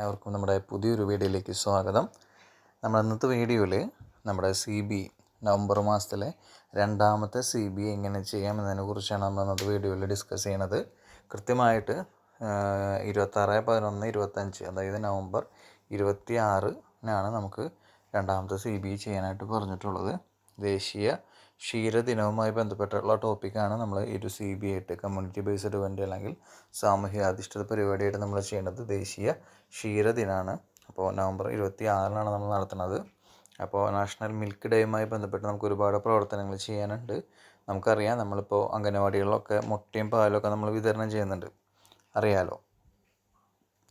ഏവർക്കും നമ്മുടെ പുതിയൊരു വീഡിയോയിലേക്ക് സ്വാഗതം. നമ്മൾ ഇന്നത്തെ വീഡിയോയിൽ നമ്മുടെ സി ബി നവംബർ മാസത്തിലെ രണ്ടാമത്തെ സി ബി എങ്ങനെ ചെയ്യാം എന്നതിനെ കുറിച്ചാണ് നമ്മൾ ഇന്നത്തെ വീഡിയോയിൽ ഡിസ്കസ് ചെയ്യണത്. കൃത്യമായിട്ട് ഇരുപത്താറ് പതിനൊന്ന് ഇരുപത്തഞ്ച് അതായത് നവംബർ ഇരുപത്തി ആറിനാണ് നമുക്ക് രണ്ടാമത്തെ സി ബി ചെയ്യാനായിട്ട് പറഞ്ഞിട്ടുള്ളത്. ദേശീയ ക്ഷീരദിനവുമായി ബന്ധപ്പെട്ടുള്ള ടോപ്പിക്കാണ് നമ്മൾ ഈ ഒരു സി ബി ആയിട്ട് കമ്മ്യൂണിറ്റി ബേസ്ഡ് ഇവന്റ് അല്ലെങ്കിൽ സാമൂഹ്യ അധിഷ്ഠിത പരിപാടിയായിട്ട് നമ്മൾ ചെയ്യേണ്ടത് ദേശീയ ക്ഷീരദിനാണ്. അപ്പോൾ നവംബർ ഇരുപത്തി ആറിനാണ് നമ്മൾ നടത്തുന്നത്. അപ്പോൾ നാഷണൽ മിൽക്ക് ഡേയുമായി ബന്ധപ്പെട്ട് നമുക്ക് ഒരുപാട് പ്രവർത്തനങ്ങൾ ചെയ്യാനുണ്ട്. നമുക്കറിയാം നമ്മളിപ്പോൾ അംഗനവാടികളിലൊക്കെ മുട്ടയും പാലൊക്കെ നമ്മൾ വിതരണം ചെയ്യുന്നുണ്ട്. അറിയാലോ?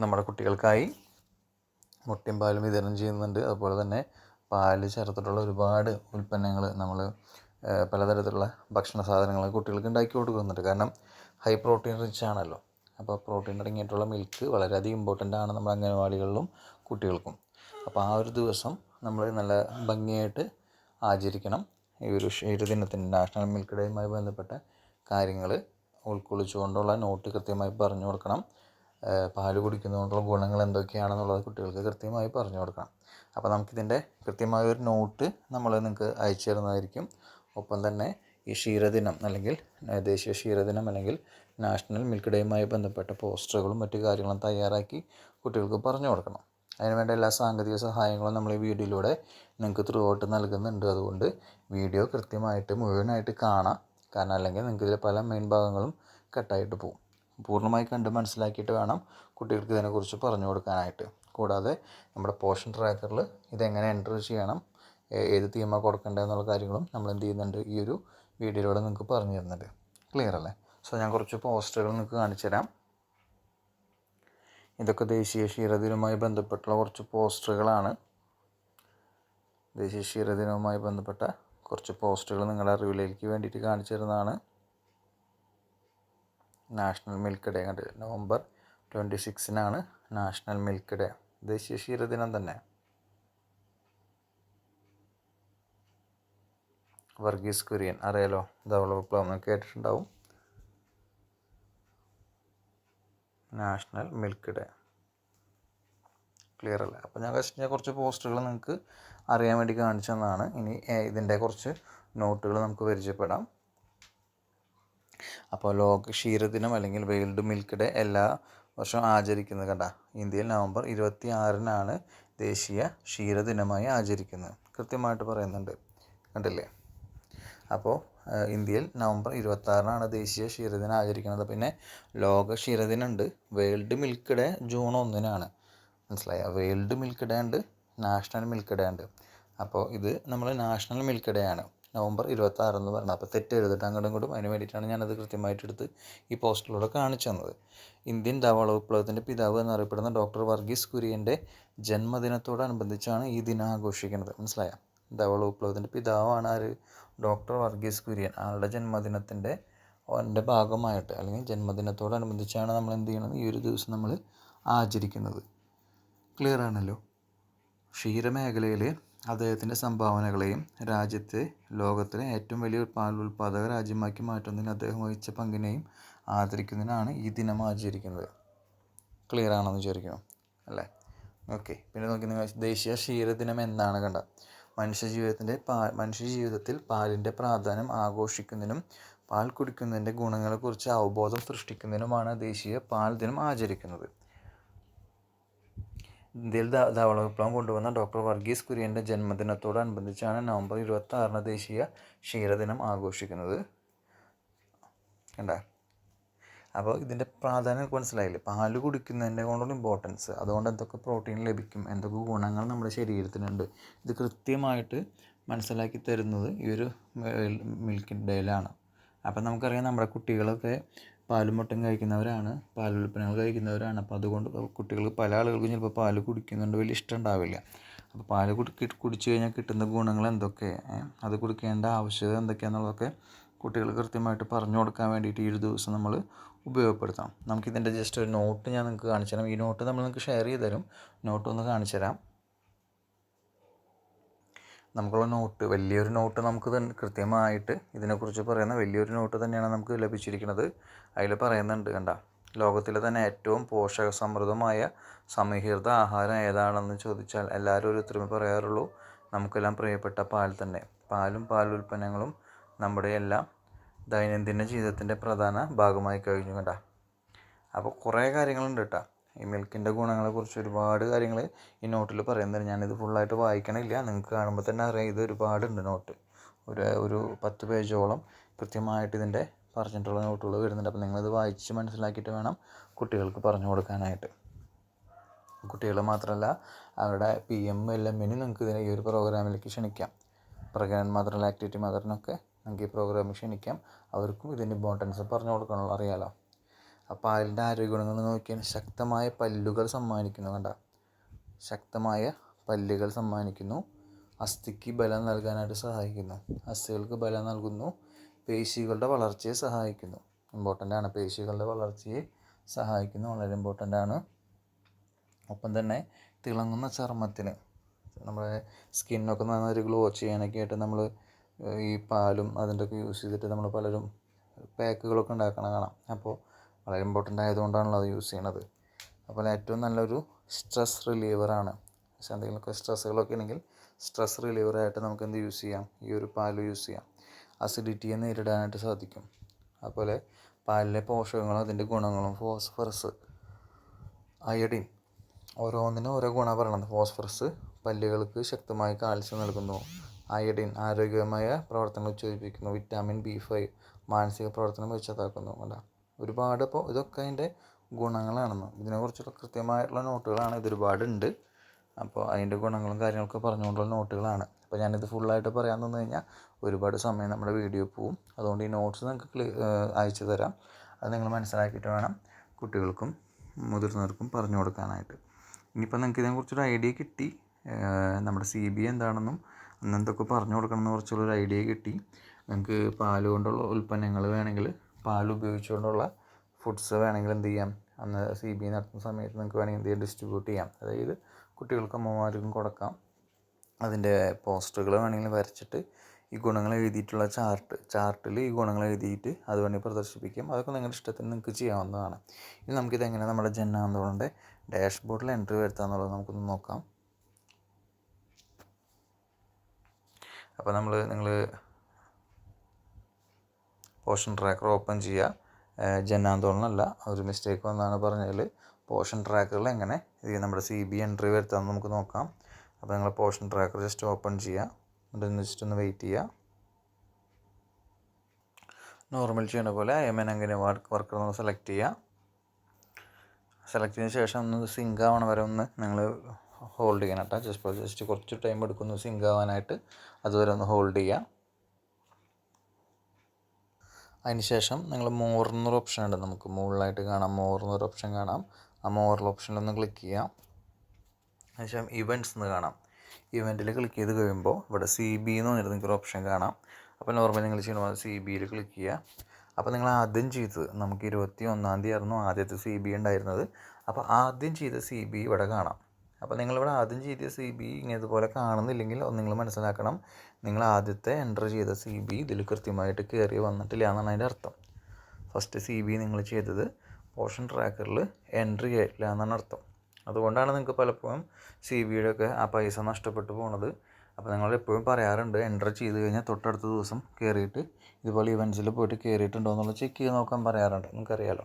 നമ്മുടെ കുട്ടികൾക്കായി മുട്ടയും പാലും വിതരണം ചെയ്യുന്നുണ്ട്. അതുപോലെ തന്നെ പാൽ ചേർത്തിട്ടുള്ള ഒരുപാട് ഉൽപ്പന്നങ്ങൾ നമ്മൾ പലതരത്തിലുള്ള ഭക്ഷണ സാധനങ്ങൾ കുട്ടികൾക്ക് ഉണ്ടാക്കി കൊടുക്കുന്നുണ്ട്. കാരണം ഹൈ പ്രോട്ടീൻ റിച്ച് ആണല്ലോ. അപ്പോൾ പ്രോട്ടീൻ അടങ്ങിയിട്ടുള്ള മിൽക്ക് വളരെയധികം ഇമ്പോർട്ടന്റ് ആണ് നമ്മുടെ അംഗനവാടികളിലും കുട്ടികൾക്കും. അപ്പോൾ ആ ഒരു ദിവസം നമ്മൾ നല്ല ഭംഗിയായിട്ട് ആചരിക്കണം. ഈ ഒരു ക്ഷീരദിനത്തിന്റെ നാഷണൽ മിൽക്ക് ഡേയുമായി ബന്ധപ്പെട്ട കാര്യങ്ങൾ ഉൾക്കൊള്ളിച്ചുകൊണ്ടുള്ള നോട്ട് കൃത്യമായി പറഞ്ഞു കൊടുക്കണം. പാൽ കുടിക്കുന്നതുകൊണ്ടുള്ള ഗുണങ്ങൾ എന്തൊക്കെയാണെന്നുള്ളത് കുട്ടികൾക്ക് കൃത്യമായി പറഞ്ഞു കൊടുക്കണം. അപ്പോൾ നമുക്കിതിന്റെ കൃത്യമായ ഒരു നോട്ട് നമ്മൾ നിങ്ങൾക്ക് അയച്ചു തരുന്നതായിരിക്കും. ഒപ്പം തന്നെ ഈ ക്ഷീരദിനം അല്ലെങ്കിൽ ദേശീയ ക്ഷീരദിനം അല്ലെങ്കിൽ നാഷണൽ മിൽക്ക് ഡേയുമായി ബന്ധപ്പെട്ട പോസ്റ്ററുകളും മറ്റു കാര്യങ്ങളും തയ്യാറാക്കി കുട്ടികൾക്ക് പറഞ്ഞു കൊടുക്കണം. അതിനുവേണ്ട എല്ലാ സാങ്കേതിക സഹായങ്ങളും നമ്മൾ ഈ വീഡിയോയിലൂടെ നിങ്ങൾക്ക് ത്രൂ ഔട്ട് നൽകുന്നുണ്ട്. അതുകൊണ്ട് വീഡിയോ കൃത്യമായിട്ട് മുഴുവനായിട്ട് കാണാം. കാരണം അല്ലെങ്കിൽ നിങ്ങൾക്ക് ഇതിലെ പല മെയിൻ ഭാഗങ്ങളും കട്ടായിട്ട് പോകും. പൂർണമായി കണ്ട് മനസ്സിലാക്കിയിട്ട് വേണം കുട്ടികൾക്ക് ഇതിനെക്കുറിച്ച് പറഞ്ഞു കൊടുക്കാനായിട്ട്. കൂടാതെ നമ്മുടെ പോഷൻ ട്രാക്കറിൽ ഇതെങ്ങനെ എന്റർ ചെയ്യണം ഏത് തീമ കൊടുക്കേണ്ടത് എന്നുള്ള കാര്യങ്ങളും നമ്മൾ എന്ത് ചെയ്യുന്നുണ്ട് ഈ ഒരു വീഡിയോയിലൂടെ നിങ്ങൾക്ക് പറഞ്ഞു തരുന്നുണ്ട്. ക്ലിയർ അല്ലേ? സോ ഞാൻ കുറച്ച് പോസ്റ്ററുകൾ നിങ്ങൾക്ക് കാണിച്ചു തരാം. ഇതൊക്കെ ദേശീയ ക്ഷീരദിനവുമായി ബന്ധപ്പെട്ടുള്ള കുറച്ച് പോസ്റ്ററുകളാണ് ദേശീയ ക്ഷീരദിനവുമായി ബന്ധപ്പെട്ട കുറച്ച് പോസ്റ്ററുകൾ നിങ്ങളുടെ അറിവിലേക്ക് വേണ്ടിയിട്ട് കാണിച്ചു തരുന്നതാണ്. നാഷണൽ മിൽക്ക് ഡേ കണ്ട് നവംബർ ട്വന്റി സിക്സിനാണ് നാഷണൽ മിൽക്ക് ഡേ ദേശീയ ക്ഷീരദിനം തന്നെ. വർഗീസ് കുര്യൻ അറിയാലോ? ധവള വിപ്ലവം കേട്ടിട്ടുണ്ടാവും. നാഷണൽ മിൽക്ക് ഡേ ക്ലിയർ അല്ലേ? അപ്പോൾ ഞാൻ കഴിച്ച കുറച്ച് പോസ്റ്ററുകൾ നിങ്ങൾക്ക് അറിയാൻ വേണ്ടി കാണിച്ചു തന്നതാണ്. ഇനി ഇതിന്റെ കുറച്ച് നോട്ടുകൾ നമുക്ക് പരിചയപ്പെടാം. അപ്പോൾ ലോക ക്ഷീരദിനം അല്ലെങ്കിൽ വേൾഡ് മിൽക്ക് ഡേ എല്ലാ വർഷവും ആചരിക്കുന്നത് കണ്ട? ഇന്ത്യയിൽ നവംബർ ഇരുപത്തി ആറിനാണ് ദേശീയ ക്ഷീരദിനമായി ആചരിക്കുന്നത്. കൃത്യമായിട്ട് പറയുന്നുണ്ട്. കണ്ടില്ലേ? അപ്പോൾ ഇന്ത്യയിൽ നവംബർ ഇരുപത്താറിനാണ് ദേശീയ ക്ഷീരദിനം ആചരിക്കുന്നത്. പിന്നെ ലോക ക്ഷീരദിനം ഉണ്ട് വേൾഡ് മിൽക്ക് ഡേ ജൂൺ ഒന്നിനാണ്. മനസ്സിലായ? വേൾഡ് മിൽക്ക് ഡേ ഉണ്ട് നാഷണൽ മിൽക്ക് ഡേ ഉണ്ട്. അപ്പോൾ ഇത് നമ്മൾ നാഷണൽ മിൽക്ക് ഡേ ആണ്. നവംബർ ഇരുപത്താറ് എന്ന് പറഞ്ഞത് അപ്പോൾ തെറ്റ് എഴുതിട്ട് അങ്ങോട്ടും ഇങ്ങോട്ടും അതിന് വേണ്ടിയിട്ടാണ് ഞാനത് കൃത്യമായിട്ട് എടുത്ത് ഈ പോസ്റ്റിലൂടെ കാണിച്ചു തന്നത്. ഇന്ത്യൻ ധവള വിപ്ലവത്തിന്റെ പിതാവ് എന്നറിയപ്പെടുന്ന ഡോക്ടർ വർഗീസ് കുര്യന്റെ ജന്മദിനത്തോടനുബന്ധിച്ചാണ് ഈ ദിനം ആഘോഷിക്കുന്നത്. മനസ്സിലായ? ധവള വിപ്ലവത്തിന്റെ പിതാവാണ് ആര്? ഡോക്ടർ വർഗീസ് കുര്യൻ. ആളുടെ ജന്മദിനത്തിന്റെ എന്റെ ഭാഗമായിട്ട് അല്ലെങ്കിൽ ജന്മദിനത്തോടനുബന്ധിച്ചാണ് നമ്മൾ എന്ത് ചെയ്യണത്? ഈ ഒരു ദിവസം നമ്മൾ ആചരിക്കുന്നത്. ക്ലിയർ ആണല്ലോ? ക്ഷീരമേഖലയിൽ അദ്ദേഹത്തിന്റെ സംഭാവനകളെയും രാജ്യത്തെ ലോകത്തിലെ ഏറ്റവും വലിയ പാൽ ഉൽപ്പാദക രാജ്യമാക്കി മാറ്റുന്നതിന് അദ്ദേഹം വഹിച്ച പങ്കിനെയും ആദരിക്കുന്നതിനാണ് ഈ ദിനം ആചരിക്കുന്നത്. ക്ലിയർ ആണെന്ന് ചോദിക്കണം അല്ലേ? ഓക്കെ പിന്നെ നോക്കി നിങ്ങൾ ദേശീയ ക്ഷീരദിനം എന്നാണ് കണ്ട മനുഷ്യജീവിതത്തിന്റെ പാ മനുഷ്യജീവിതത്തിൽ പാലിന്റെ പ്രാധാന്യം ആഘോഷിക്കുന്നതിനും പാൽ കുടിക്കുന്നതിന്റെ ഗുണങ്ങളെക്കുറിച്ച് അവബോധം സൃഷ്ടിക്കുന്നതിനുമാണ് ദേശീയ പാൽ ദിനം ആചരിക്കുന്നത്. ഇന്ത്യയിൽ ധാവള വിപ്ലവം കൊണ്ടുവന്ന ഡോക്ടർ വർഗീസ് കുര്യന്റെ ജന്മദിനത്തോടനുബന്ധിച്ചാണ് നവംബർ ഇരുപത്തി ആറിന് ദേശീയ ക്ഷീരദിനം ആഘോഷിക്കുന്നത്. കണ്ട? അപ്പോൾ ഇതിന്റെ പ്രാധാന്യം മനസ്സിലായില്ലേ. പാൽ കുടിക്കുന്നതിന്റെ കൊണ്ടുള്ള ഇമ്പോർട്ടൻസ് അതുകൊണ്ട് എന്തൊക്കെ പ്രോട്ടീൻ ലഭിക്കും എന്തൊക്കെ ഗുണങ്ങൾ നമ്മുടെ ശരീരത്തിനുണ്ട് ഇത് കൃത്യമായിട്ട് മനസ്സിലാക്കി തരുന്നത് ഈ ഒരു മിൽക്ക് ഡേയിലാണ്. അപ്പം നമുക്കറിയാം നമ്മുടെ കുട്ടികളൊക്കെ പാലും മുട്ടയും കഴിക്കുന്നവരാണ് പാൽ ഉൽപ്പന്നങ്ങൾ കഴിക്കുന്നവരാണ്. അപ്പോൾ അതുകൊണ്ട് കുട്ടികൾ പല ആളുകൾക്കും ചിലപ്പോൾ പാൽ കുടിക്കുന്നുണ്ട് വലിയ ഇഷ്ടം ഉണ്ടാവില്ല അപ്പോൾ പാൽ കുടി കുടിച്ചു കഴിഞ്ഞാൽ കിട്ടുന്ന ഗുണങ്ങൾ എന്തൊക്കെ? അത് കുടിക്കേണ്ട ആവശ്യകത എന്തൊക്കെയാണെന്നുള്ളതൊക്കെ കുട്ടികൾ കൃത്യമായിട്ട് പറഞ്ഞു കൊടുക്കാൻ വേണ്ടിയിട്ട് ഈ ഒരു ദിവസം നമ്മൾ ഉപയോഗപ്പെടുത്താം നമുക്കിതിന്റെ ജസ്റ്റ് ഒരു നോട്ട് ഞാൻ നിങ്ങൾക്ക് കാണിച്ചു തരാം ഈ നോട്ട് നമ്മൾ നിങ്ങൾക്ക് ഷെയർ ചെയ്ത് തരും നോട്ട് ഒന്ന് കാണിച്ചു തരാം നമുക്കുള്ള നോട്ട് വലിയൊരു നോട്ട് നമുക്ക് കൃത്യമായിട്ട് ഇതിനെക്കുറിച്ച് പറയുന്ന വലിയൊരു നോട്ട് തന്നെയാണ് നമുക്ക് ലഭിച്ചിരിക്കുന്നത്. അതിൽ പറയുന്നുണ്ട് കണ്ട ലോകത്തിലെ തന്നെ ഏറ്റവും പോഷകസമൃദ്ധമായ സമീകൃത ആഹാരം ഏതാണെന്ന് ചോദിച്ചാൽ എല്ലാവരും ഒരു ഒത്തിരി പറയാറുള്ളൂ. നമുക്കെല്ലാം പ്രിയപ്പെട്ട പാൽ തന്നെ. പാലും പാൽ ഉൽപ്പന്നങ്ങളും നമ്മുടെ എല്ലാം ദൈനംദിന ജീവിതത്തിന്റെ പ്രധാന ഭാഗമായി കഴിഞ്ഞു കണ്ട. അപ്പോൾ കുറേ കാര്യങ്ങളുണ്ട് കേട്ടോ. ഈ മിൽക്കിന്റെ ഗുണങ്ങളെക്കുറിച്ച് ഒരുപാട് കാര്യങ്ങൾ ഈ നോട്ടിൽ പറയുന്നുണ്ട്. ഞാനിത് ഫുള്ളായിട്ട് വായിക്കണില്ല. നിങ്ങൾക്ക് കാണുമ്പോൾ തന്നെ അറിയാം ഇത് ഒരുപാടുണ്ട് നോട്ട്. ഒരു ഒരു പത്ത് പേജോളം കൃത്യമായിട്ട് ഇതിന്റെ പറഞ്ഞിട്ടുള്ള നോട്ടുകൾ വരുന്നുണ്ട്. അപ്പോൾ നിങ്ങളിത് വായിച്ച് മനസ്സിലാക്കിയിട്ട് വേണം കുട്ടികൾക്ക് പറഞ്ഞു കൊടുക്കാനായിട്ട്. കുട്ടികൾ മാത്രമല്ല അവരുടെ പി എം എൽ എമ്മിന് നിങ്ങൾക്ക് ഇതിനെ ഈ ഒരു പ്രോഗ്രാമിലേക്ക് ക്ഷണിക്കാം. പ്രഗ്നന്റ് മദർ ആക്ടിവിറ്റി മദറിനൊക്കെ നിങ്ങൾക്ക് ഈ പ്രോഗ്രാമിൽ ക്ഷണിക്കാം. അവർക്കും ഇതിന്റെ ഇമ്പോർട്ടൻസ് പറഞ്ഞു കൊടുക്കണമല്ലോ അറിയാലോ. ആ പാലിന്റെ ആരോഗ്യ ഗുണങ്ങൾ നോക്കിയാൽ ശക്തമായ പല്ലുകൾ സമ്മാനിക്കുന്നു കണ്ട. ശക്തമായ പല്ലുകൾ സമ്മാനിക്കുന്നു. അസ്ഥിക്ക് ബലം നൽകാനായിട്ട് സഹായിക്കുന്നു. അസ്ഥികൾക്ക് ബലം നൽകുന്നു. പേശികളുടെ വളർച്ചയെ സഹായിക്കുന്നു. ഇമ്പോർട്ടന്റ് ആണ്. പേശികളുടെ വളർച്ചയെ സഹായിക്കുന്നു. വളരെ ഇമ്പോർട്ടന്റ് ആണ്. ഒപ്പം തന്നെ തിളങ്ങുന്ന ചർമ്മത്തിന്. നമ്മുടെ സ്കിന്നൊക്കെ നന്നായി ഗ്ലോ ചെയ്യാനൊക്കെ ആയിട്ട് നമ്മൾ ഈ പാലും അതിന്റെ ഒക്കെ യൂസ് ചെയ്തിട്ട് നമ്മൾ പലരും പാക്കുകളൊക്കെ ഉണ്ടാക്കണ കാണാം. അപ്പോൾ വളരെ ഇമ്പോർട്ടന്റ് ആയതുകൊണ്ടാണല്ലോ അത് യൂസ് ചെയ്യണത്. അപ്പോൾ ഏറ്റവും നല്ലൊരു സ്ട്രെസ് റിലീവറാണ് പക്ഷേ എന്തെങ്കിലുമൊക്കെ സ്ട്രെസ്സുകളൊക്കെ ഉണ്ടെങ്കിൽ സ്ട്രെസ് റിലീവറായിട്ട് നമുക്ക് എന്ത് യൂസ് ചെയ്യാം? ഈ ഒരു പാൽ യൂസ് ചെയ്യാം. അസിഡിറ്റിയെ നേരിടാനായിട്ട് സാധിക്കും. അതുപോലെ പാലിലെ പോഷകങ്ങളും അതിന്റെ ഗുണങ്ങളും ഫോസ്ഫറസ് അയഡിൻ ഓരോന്നിനും ഓരോ ഗുണം പറയണത്. ഫോസ്ഫറസ് പല്ലുകൾക്ക് ശക്തമായ കാൽസ്യം നൽകുന്നു. അയഡിൻ ആരോഗ്യമായ പ്രവർത്തനങ്ങൾ ഉത്തേജിപ്പിക്കുന്നു വിറ്റാമിൻ ബി ഫൈവ് മാനസിക പ്രവർത്തനം മികച്ചതാക്കുന്നു അല്ല ഒരുപാട് ഇപ്പോൾ ഇതൊക്കെ അതിന്റെ ഗുണങ്ങളാണെന്ന്. ഇതിനെക്കുറിച്ചുള്ള കൃത്യമായിട്ടുള്ള നോട്ടുകളാണ് ഇതൊരുപാടുണ്ട് അപ്പോൾ അതിന്റെ ഗുണങ്ങളും കാര്യങ്ങളൊക്കെ പറഞ്ഞുകൊണ്ടുള്ള നോട്ടുകളാണ്. അപ്പോൾ ഞാനിത് ഫുള്ളായിട്ട് പറയാൻ തന്നു കഴിഞ്ഞാൽ ഒരുപാട് സമയം നമ്മുടെ വീഡിയോ പോവും. അതുകൊണ്ട് ഈ നോട്ട്സ് നിങ്ങൾക്ക് അയച്ചു തരാം. അത് നിങ്ങൾ മനസ്സിലാക്കിയിട്ട് വേണം കുട്ടികൾക്കും മുതിർന്നവർക്കും പറഞ്ഞു കൊടുക്കാനായിട്ട്. ഇനിയിപ്പോൾ നിങ്ങൾക്ക് ഇതിനെക്കുറിച്ചൊരു ഐഡിയ കിട്ടി നമ്മുടെ സി ബി എന്താണെന്നും അന്ന് എന്തൊക്കെ പറഞ്ഞു കൊടുക്കണം എന്ന് കുറച്ചുള്ളൊരു ഐഡിയ കിട്ടി. നിങ്ങൾക്ക് പാൽ കൊണ്ടുള്ള ഉൽപ്പന്നങ്ങൾ വേണമെങ്കിൽ പാൽ ഉപയോഗിച്ചുകൊണ്ടുള്ള ഫുഡ്സ് വേണമെങ്കിൽ എന്ത് ചെയ്യാം? അന്ന് സി ബി നടത്തുന്ന സമയത്ത് നിങ്ങൾക്ക് വേണമെങ്കിൽ എന്ത് ചെയ്യാം? ഡിസ്ട്രിബ്യൂട്ട് ചെയ്യാം. അതായത് കുട്ടികൾക്കും അമ്മമാർക്കും കൊടുക്കാം. അതിന്റെ പോസ്റ്ററുകൾ വേണമെങ്കിൽ വരച്ചിട്ട് ഈ ഗുണങ്ങൾ എഴുതിയിട്ടുള്ള ചാർട്ട് ചാർട്ടിൽ ഈ ഗുണങ്ങൾ എഴുതിയിട്ട് അത് വേണമെങ്കിൽ പ്രദർശിപ്പിക്കും. അതൊക്കെ നിങ്ങളുടെ ഇഷ്ടത്തിന് നിങ്ങൾക്ക് ചെയ്യാവുന്നതാണ്. ഇനി നമുക്കിത് എങ്ങനെ നമ്മുടെ ജനാന്തോളന്റെ ഡാഷ്ബോർഡിൽ എൻട്രി വരുത്താമെന്നുള്ളത് നമുക്കൊന്ന് നോക്കാം. അപ്പോൾ നമ്മൾ നിങ്ങൾ പോഷൻ ട്രാക്കർ ഓപ്പൺ ചെയ്യുക. ജനാന്തോളനല്ല ഒരു മിസ്റ്റേക്ക് വന്നാണ് പറഞ്ഞതിൽ പോഷൻ ട്രാക്കറിൽ എങ്ങനെ? ഇത് നമ്മുടെ സി ബി എൻട്രി വരുത്താമെന്ന് നമുക്ക് നോക്കാം. അപ്പോൾ നിങ്ങൾ പോഷൻ ട്രാക്കർ ജസ്റ്റ് ഓപ്പൺ ചെയ്യുക. എന്നിട്ട് ജസ്റ്റ് ഒന്ന് വെയിറ്റ് ചെയ്യുക. നോർമൽ ചെയ്യുന്ന പോലെ എം എൻ അങ്ങനെ വർക്ക് വർക്കർ ഒന്ന് സെലക്ട് ചെയ്യുക. സെലക്ട് ചെയ്തതിന് ശേഷം ഒന്ന് സിങ്ക് ആവണ വരെ ഒന്ന് നിങ്ങൾ ഹോൾഡ് ചെയ്യണം കേട്ടോ ജസ്റ്റ് ജസ്റ്റ് കുറച്ച് ടൈം എടുക്കുന്നു സിങ്ക് ആവാനായിട്ട്. അതുവരെ ഒന്ന് ഹോൾഡ് ചെയ്യുക. അതിന് ശേഷം നിങ്ങൾ മോർ എന്നൊരു ഓപ്ഷൻ ഉണ്ട്. നമുക്ക് മുകളിലായിട്ട് കാണാം. മോർ എന്നൊരു ഓപ്ഷൻ കാണാം. ആ മോറിൽ ഓപ്ഷനിലൊന്ന് ക്ലിക്ക് ചെയ്യാം. അതിനുശേഷം ഇവന്റ്സ് എന്ന് കാണാം. ഇവന്റിൽ ക്ലിക്ക് ചെയ്ത് കഴിയുമ്പോൾ ഇവിടെ സി ബി എന്ന് പറഞ്ഞിട്ട് നിങ്ങൾക്ക് ഒരു ഓപ്ഷൻ കാണാം. അപ്പോൾ നോർമലി നിങ്ങൾ ചെയ്യണ സി ബിയിൽ ക്ലിക്ക് ചെയ്യുക. അപ്പോൾ നിങ്ങൾ ആദ്യം ചെയ്തത് നമുക്ക് ഇരുപത്തി ഒന്നാം തീയതി ആയിരുന്നു ആദ്യത്തെ സി ബി ഉണ്ടായിരുന്നത്. അപ്പോൾ ആദ്യം ചെയ്ത സി ബി ഇവിടെ കാണാം. അപ്പോൾ നിങ്ങളിവിടെ ആദ്യം ചെയ്ത സി ബി ഇങ്ങനതുപോലെ കാണുന്നില്ലെങ്കിൽ നിങ്ങൾ മനസ്സിലാക്കണം. നിങ്ങൾ ആദ്യത്തെ എന്റർ ചെയ്ത സി ബി ഇതിൽ കൃത്യമായിട്ട് കയറി വന്നിട്ടില്ല എന്നാണ് അതിന്റെ അർത്ഥം. ഫസ്റ്റ് സി ബി നിങ്ങൾ ചെയ്തത് പോർഷൻ ട്രാക്കറിൽ എൻട്രി ആയിട്ടില്ല എന്നാണ് അർത്ഥം. അതുകൊണ്ടാണ് നിങ്ങൾക്ക് പലപ്പോഴും സി ബിയുടെ ഒക്കെ ആ പൈസ നഷ്ടപ്പെട്ടു പോണത്. അപ്പോൾ നിങ്ങൾ എപ്പോഴും പറയാറുണ്ട് എന്റർ ചെയ്ത് കഴിഞ്ഞാൽ തൊട്ടടുത്ത ദിവസം കയറിയിട്ട് ഇതുപോലെ ഇവന്റ്സിൽ പോയിട്ട് കയറിയിട്ടുണ്ടോ എന്നുള്ളത് ചെക്ക് ചെയ്ത് നോക്കാൻ പറയാറുണ്ട്. നിങ്ങൾക്കറിയാലോ.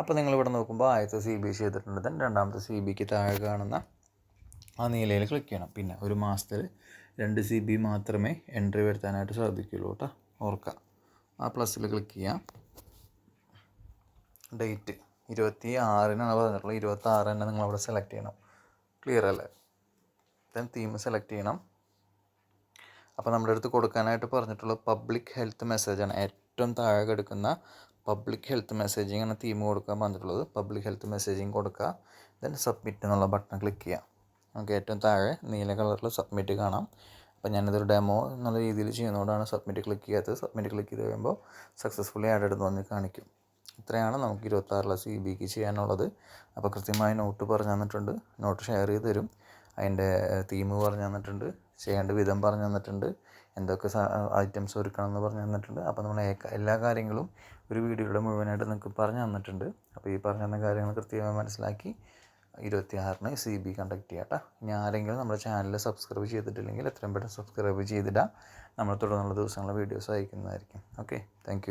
അപ്പോൾ നിങ്ങൾ ഇവിടെ നോക്കുമ്പോൾ ആദ്യത്തെ സി ബി ചെയ്തിട്ടുണ്ട്. then രണ്ടാമത്തെ സി ബിക്ക് താഴെ കാണുന്ന ആ നീലയിൽ ക്ലിക്ക് ചെയ്യണം. പിന്നെ ഒരു മാസത്തിൽ രണ്ട് സി ബി മാത്രമേ എൻട്രി വരുത്താനായിട്ട് സാധിക്കുള്ളൂ കേട്ടോ. ഓർക്കുക. ആ പ്ലസ്സിൽ ക്ലിക്ക് ചെയ്യാം. ഡേറ്റ് ഇരുപത്തി ആറിനാണ് പറഞ്ഞിട്ടുള്ളത്. ഇരുപത്തി ആറ് തന്നെ നിങ്ങൾ അവിടെ സെലക്ട് ചെയ്യണം. ക്ലിയർ അല്ലേ? ദെൻ തീം സെലക്ട് ചെയ്യണം. അപ്പോൾ നമ്മുടെ അടുത്ത് കൊടുക്കാനായിട്ട് പറഞ്ഞിട്ടുള്ള പബ്ലിക് ഹെൽത്ത് മെസ്സേജാണ് ഏറ്റവും താഴെ കിടക്കുന്ന പബ്ലിക് ഹെൽത്ത് മെസ്സേജിങ് തീം കൊടുക്കാൻ പറഞ്ഞിട്ടുള്ളത്. പബ്ലിക് ഹെൽത്ത് മെസ്സേജിങ് കൊടുക്കുക. ദെൻ സബ്മിറ്റ് എന്നുള്ള ബട്ടൺ ക്ലിക്ക് ചെയ്യാം. നമുക്ക് ഏറ്റവും താഴെ നീല കളറിൽ സബ്മിറ്റ് കാണാം. അപ്പോൾ ഞാനിതൊരു ഡെമോ എന്നുള്ള രീതിയിൽ ചെയ്യുന്നതുകൊണ്ടാണ് സബ്മിറ്റ് ക്ലിക്ക് ചെയ്യാത്തത്. സബ്മിറ്റ് ക്ലിക്ക് ചെയ്ത് കഴിയുമ്പോൾ സക്സസ്ഫുള്ളി ആഡ് എടുത്ത് വന്ന് കാണിക്കും. ഇത്രയാണ് നമുക്ക് ഇരുപത്താറിലെ സി ബിക്ക് ചെയ്യാനുള്ളത്. അപ്പോൾ കൃത്യമായി നോട്ട് പറഞ്ഞു തന്നിട്ടുണ്ട്. നോട്ട് ഷെയർ ചെയ്ത് തരും. അതിന്റെ തീം പറഞ്ഞു തന്നിട്ടുണ്ട്. ചെയ്യേണ്ട വിധം പറഞ്ഞു തന്നിട്ടുണ്ട്. എന്തൊക്കെ ഐറ്റംസ് ഒരുക്കണം എന്ന് പറഞ്ഞു തന്നിട്ടുണ്ട്. അപ്പോൾ നമ്മൾ എല്ലാ കാര്യങ്ങളും ഒരു വീഡിയോയുടെ മുഴുവനായിട്ട് നിങ്ങൾക്ക് പറഞ്ഞു തന്നിട്ടുണ്ട്. അപ്പോൾ ഈ പറഞ്ഞു തന്ന കാര്യങ്ങൾ കൃത്യമായി മനസ്സിലാക്കി ഇരുപത്തി ആറിന് സി ബി കണ്ടക്ട് ചെയ്യാം കേട്ടോ ഇനി ആരെങ്കിലും നമ്മുടെ ചാനൽ സബ്സ്ക്രൈബ് ചെയ്തിട്ടില്ലെങ്കിൽ എത്രയും പെട്ടെന്ന് സബ്സ്ക്രൈബ് ചെയ്തിടാം. നമ്മൾ തുടർന്നുള്ള ദിവസങ്ങളിലെ വീഡിയോസ് അയക്കുന്നതായിരിക്കും. Okay thank